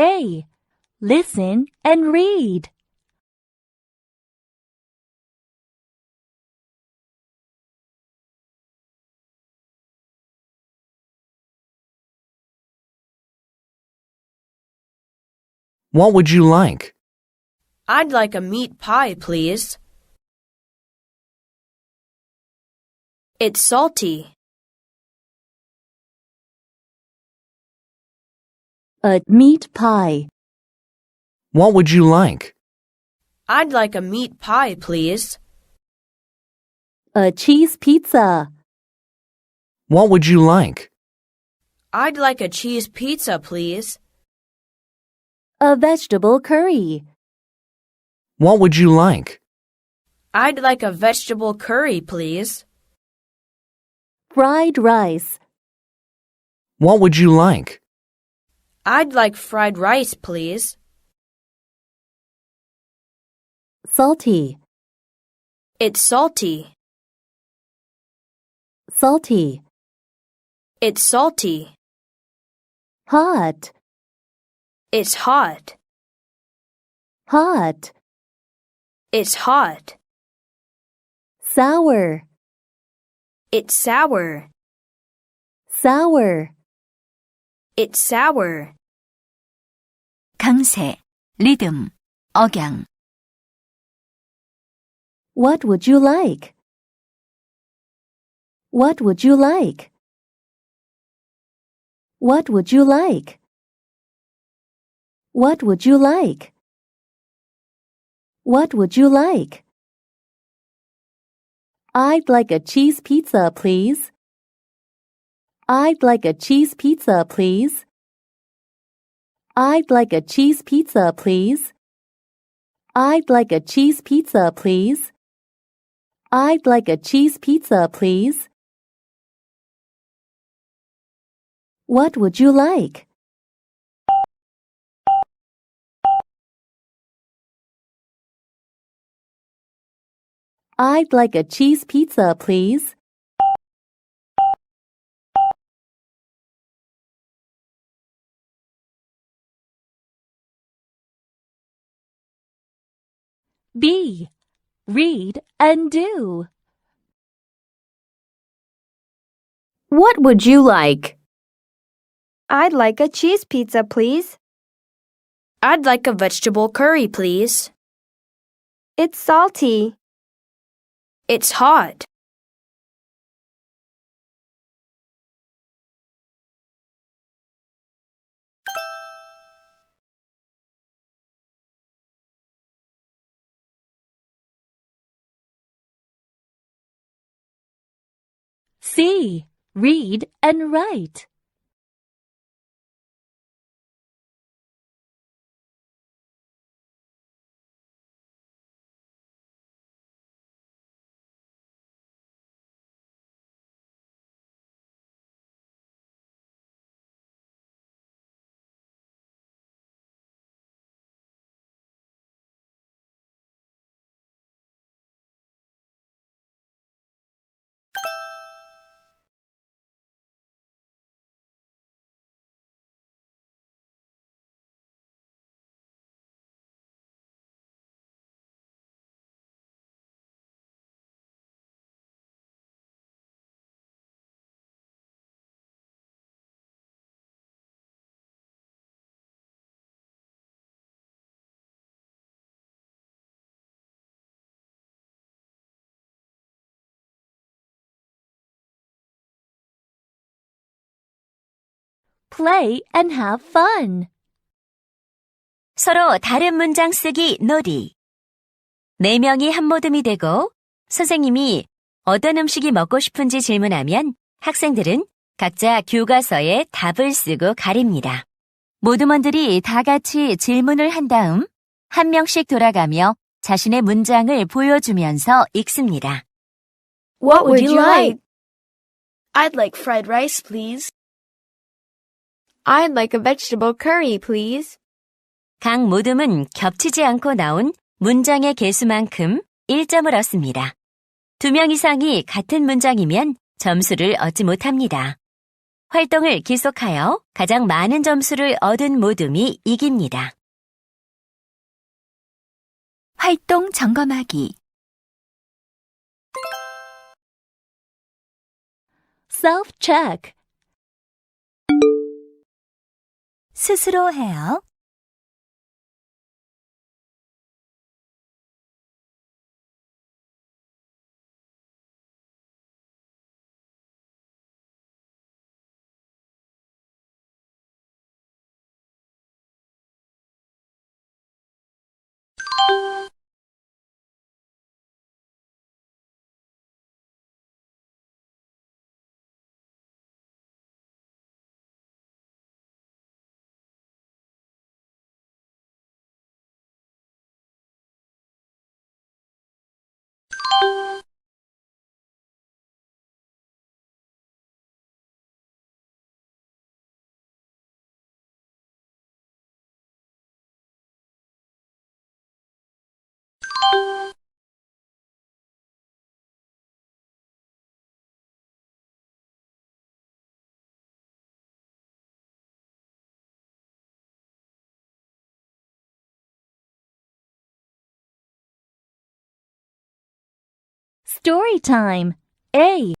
A. Listen and read. What would you like? I'd like a meat pie, please. It's salty. A meat pie. What would you like? I'd like a meat pie, please. A cheese pizza. What would you like? I'd like a cheese pizza, please. A vegetable curry. What would you like? I'd like a vegetable curry, please. Fried rice. What would you like? I'd like fried rice, please. Salty. It's salty. Salty. It's salty. Hot. It's hot. Hot. It's hot. Sour. It's sour. Sour. It's sour. 강세, 리듬, 억양. What would you like? What would you like? What would you like? What would you like? What would you like? I'd like a cheese pizza, please. I'd like a cheese pizza, please. I'd like a cheese pizza, please. I'd like a cheese pizza, please. I'd like a cheese pizza, please. What would you like? I'd like a cheese pizza, please. B. Read and do. What would you like? I'd like a cheese pizza, please. I'd like a vegetable curry, please. It's salty. It's hot. C. Read and write. Play and have fun. 서로 다른 문장 쓰기 놀이. 네 명이 한 모듬이 되고 선생님이 어떤 음식이 먹고 싶은지 질문하면 학생들은 각자 교과서에 답을 쓰고 가립니다. 모두먼들이 다 같이 질문을 한 다음 한 명씩 돌아가며 자신의 문장을 보여주면서 읽습니다. What would you like? I'd like fried rice, please. I'd like a vegetable curry, please. 각 모둠은 겹치지 않고 나온 문장의 개수만큼 1점을 얻습니다. 두 명 이상이 같은 문장이면 점수를 얻지 못합니다. 활동을 계속하여 가장 많은 점수를 얻은 모둠이 이깁니다. 활동 점검하기 Self-check 스스로 해요. Story time. A.